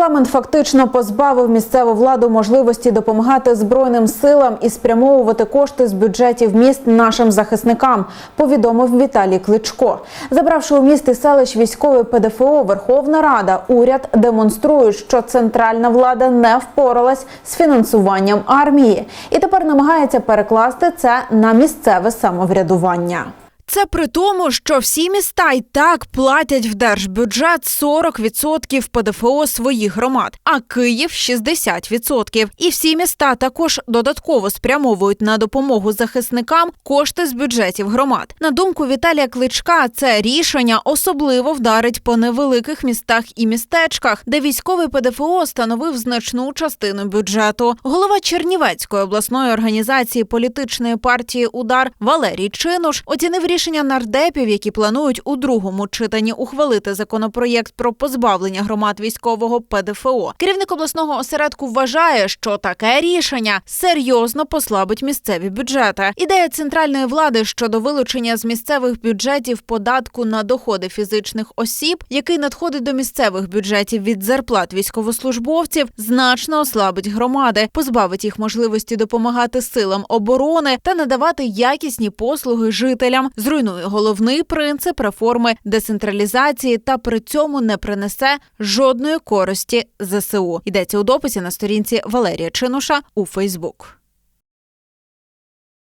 Парламент фактично позбавив місцеву владу можливості допомагати збройним силам і спрямовувати кошти з бюджетів міст нашим захисникам. Повідомив Віталій Кличко. Забравши у міст і селищ військове ПДФО, Верховна Рада, уряд демонструє, що центральна влада не впоралась з фінансуванням армії, і тепер намагається перекласти це на місцеве самоврядування. Це при тому, що всі міста й так платять в держбюджет 40% ПДФО своїх громад, а Київ 60%. І всі міста також додатково спрямовують на допомогу захисникам кошти з бюджетів громад. На думку Віталія Кличка, це рішення особливо вдарить по невеликих містах і містечках, де військовий ПДФО становив значну частину бюджету. Голова Чернівецької обласної організації політичної партії Удар Валерій Чинуш оцінив рішення нардепів, які планують у другому читанні ухвалити законопроєкт про позбавлення громад військового ПДФО. Керівник обласного осередку вважає, що таке рішення серйозно послабить місцеві бюджети. Ідея центральної влади щодо вилучення з місцевих бюджетів податку на доходи фізичних осіб, який надходить до місцевих бюджетів від зарплат військовослужбовців, значно ослабить громади, позбавить їх можливості допомагати силам оборони та надавати якісні послуги жителям, зруйнує головний принцип реформи децентралізації та при цьому не принесе жодної користі ЗСУ. Йдеться у дописі на сторінці Валерія Чинуша у Фейсбук.